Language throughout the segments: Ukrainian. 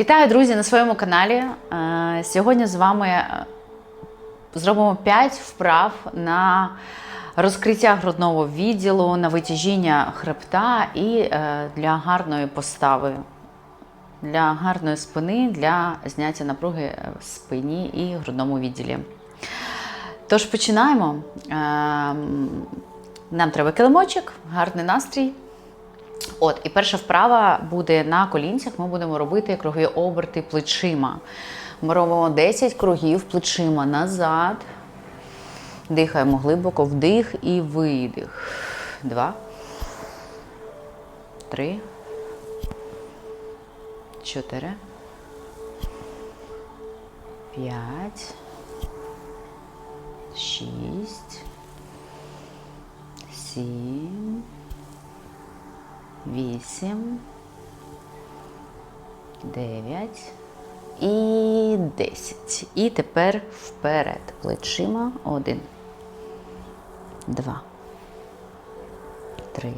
Вітаю, друзі, на своєму каналі. Е, Сьогодні з вами е, зробимо 5 вправ на розкриття грудного відділу, на витяжіння хребта і е, для гарної постави, для гарної спини, для зняття напруги в спині і грудному відділі. Тож починаємо. Е, Нам треба килимочок, гарний настрій. От, і перша вправа буде на колінцях. Ми будемо робити кругові оберти плечима. Ми робимо 10 кругів плечима назад. Дихаємо глибоко, вдих і видих. Два. Три. Чотири. П'ять. Шість. Сім. Вісім. Дев'ять. І десять. І тепер вперед. Плечима. Один. Два. Три.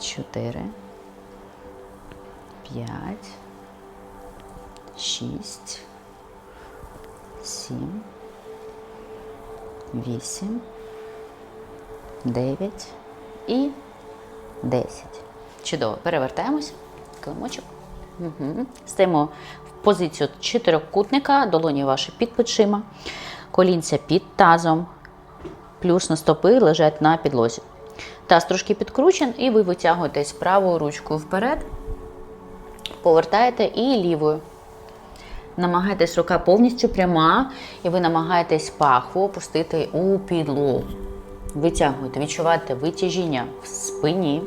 Чотири. П'ять. Шість. Сім. Вісім. Дев'ять. І 10. Чудово. Перевертаємось. Килимочок. Угу. Стаємо в позицію чотирикутника, долоні ваші під плечима, колінця під тазом, плюс на стопи лежать на підлозі. Таз трошки підкручен, і ви витягуєтесь правою ручкою вперед, повертаєте і лівою. Намагайтесь рука повністю пряма, і ви намагаєтесь пахву опустити у підлогу. Витягуйте, відчувайте витяжіння в спині.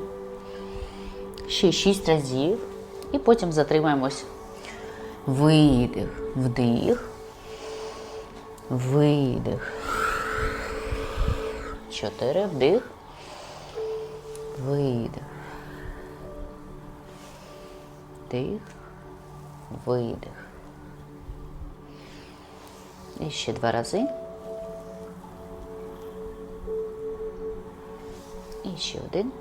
Ще 6 разів. І потім затримаємось. Видих, вдих. Видих. Чотири. Вдих. Видих. Вдих. Видих. І ще два рази. І ще один.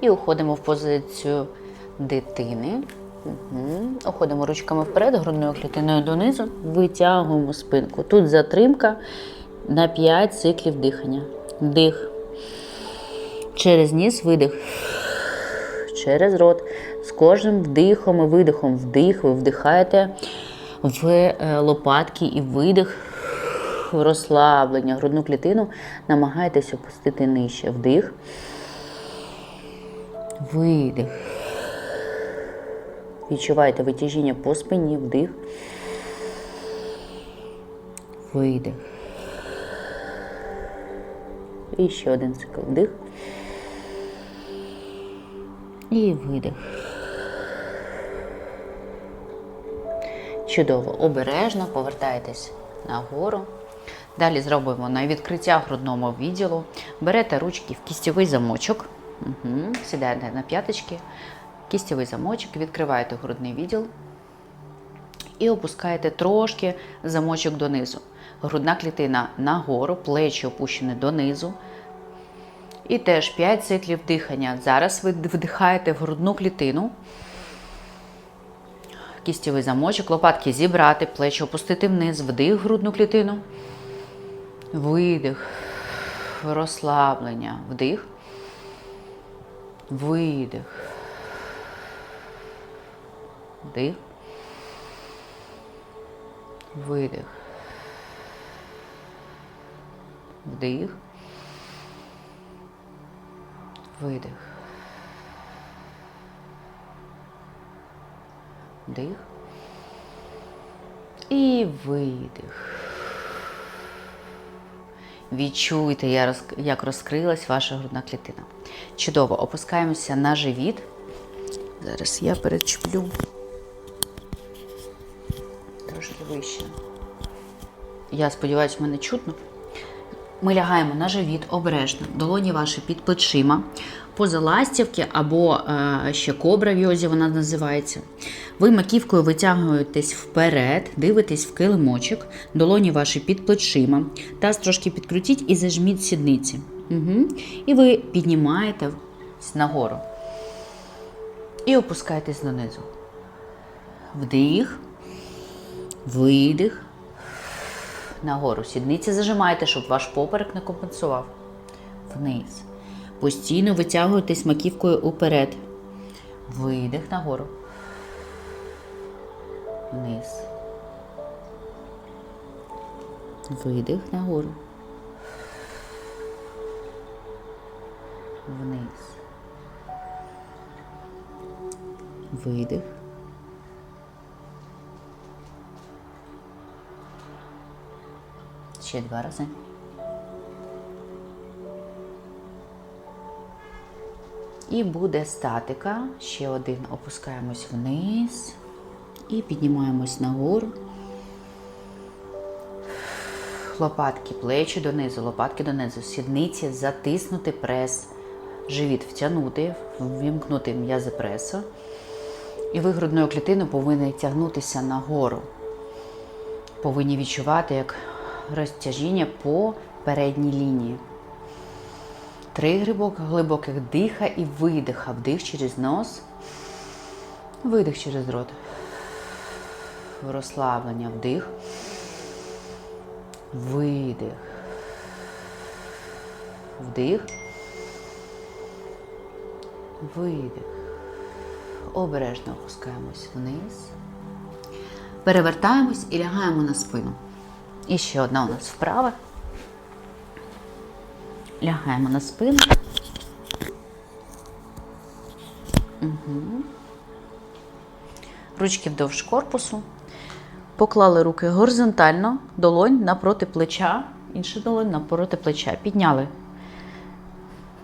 І уходимо в позицію дитини. Угу. Уходимо ручками вперед, грудною клітиною донизу, витягуємо спинку. Тут затримка на 5 циклів дихання. Вдих. Через ніс видих. Через рот. З кожним вдихом і видихом. Вдих, ви вдихаєте в е, лопатки і видих розслаблення, грудну клітину намагайтесь опустити нижче. Вдих. Видих. Відчувайте витяжіння по спині, вдих. Видих. І ще один цикл. Вдих. І видих. Чудово, обережно повертайтесь нагору. Далі зробимо на відкриття грудного відділу. Берете ручки в кістєвий замочок, угу. сідаєте на п'яточки, кістєвий замочок, відкриваєте грудний відділ і опускаєте трошки замочок донизу. Грудна клітина нагору, плечі опущені донизу. І теж 5 циклів дихання. Зараз ви вдихаєте в грудну клітину. Кістєвий замочок, лопатки зібрати, плечі опустити вниз, вдих грудну клітину. Видих, розслаблення, вдих, видих, вдих, видих, вдих, видих, вдих. І видих. Відчуйте, як розкрилась ваша грудна клітина. Чудово, опускаємося на живіт. Зараз я перечплю трошки вище. Я сподіваюся, мене чутно. Ми лягаємо на живіт обережно, долоні ваші під плечима, поза ластівки або е, ще кобра в йозі вона називається. Ви маківкою витягуєтесь вперед, дивитесь в килимочок, долоні ваші під плечима, таз трошки підкрутіть і зажміть сідниці. Угу. І ви піднімаєте нагору. І опускайтесь донизу. Вдих, видих. Нагору. Сідниці зажимайте, щоб ваш поперек не компенсував. Вниз. Постійно витягуйтесь маківкою уперед. Видих нагору. Вниз. Видих нагору. Вниз. Видих. Ще два рази. І буде статика. Ще один. Опускаємось вниз і піднімаємось нагору. Лопатки, плечі донизу, лопатки донизу, сідниці, затиснути прес, живіт втягнути, ввімкнути м'язи пресу. І ви грудною клітиною повинні тягнутися нагору. Повинні відчувати як розтяжіння по передній лінії. Три глибок- глибоких диха і видиха. Вдих через нос, видих через рот. Розслаблення, вдих. Видих. Вдих. Видих. Обережно опускаємось вниз. Перевертаємось і лягаємо на спину. І ще одна у нас вправа. Лягаємо на спину. Угу. Ручки вдовж корпусу. Поклали руки горизонтально, долонь напроти плеча, інша долонь напроти плеча. Підняли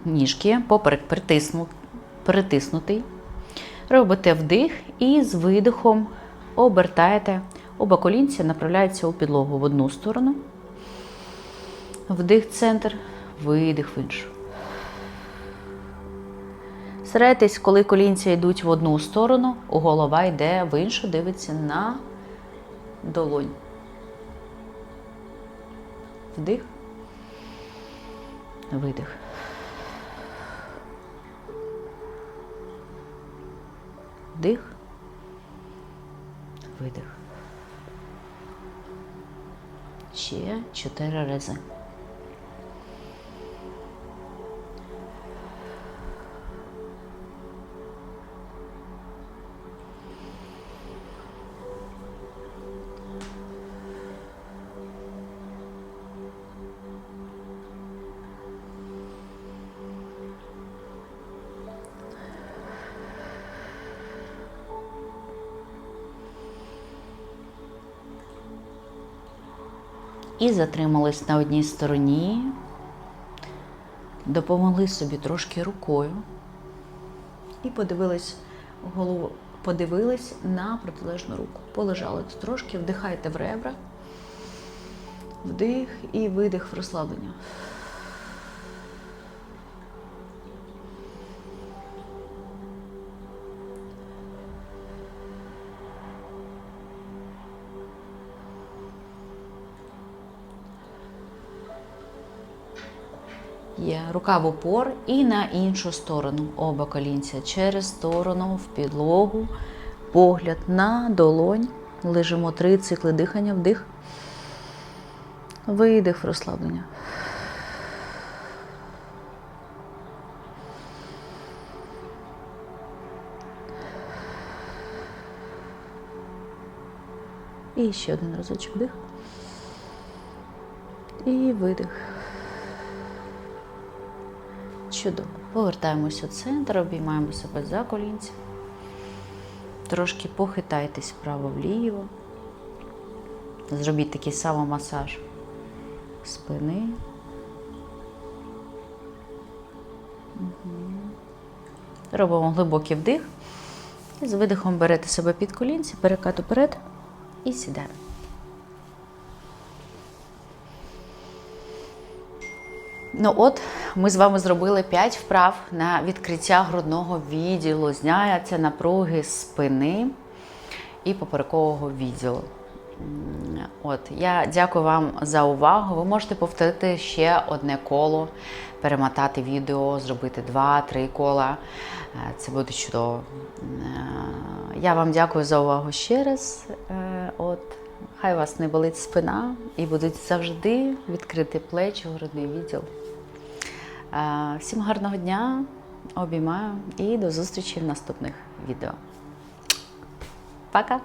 ніжки, поперек притисну, притиснутий. Робите вдих і з видихом обертаєте. Оба колінця направляються у підлогу в одну сторону. Вдих центр, видих в іншу. Старайтесь, коли колінця йдуть в одну сторону, голова йде в іншу, дивиться на долонь. Вдих. Видих. Вдих. Видих. Ще чотири рази. І затримались на одній стороні, допомогли собі трошки рукою і подивились голову, подивились на протилежну руку. Полежали трошки, вдихайте в ребра, вдих і видих в розслаблення. Є рука в опор і на іншу сторону. Оба колінця через сторону в підлогу, погляд на долонь. Лежимо три цикли дихання, вдих, видих розслаблення. І ще один разочок вдих. І видих. Чудово. Повертаємося в центр, обіймаємо себе за колінці. Трошки похитайтесь вправо-вліво. Зробіть такий самомасаж спини. Угу. Робимо глибокий вдих. І з видихом берете себе під колінці, перекат уперед і сідаємо. Ну от, ми з вами зробили 5 вправ на відкриття грудного відділу, зняття напруги спини і поперекового відділу. От, я дякую вам за увагу. Ви можете повторити ще одне коло, перемотати відео, зробити два-три кола. Е, Це буде чудово. Е, Я вам дякую за увагу ще раз. Е, От, хай вас не болить спина і будуть завжди відкриті плечі, грудний відділ. Е, Всім гарного дня, обіймаю і до зустрічі в наступних відео. Пока!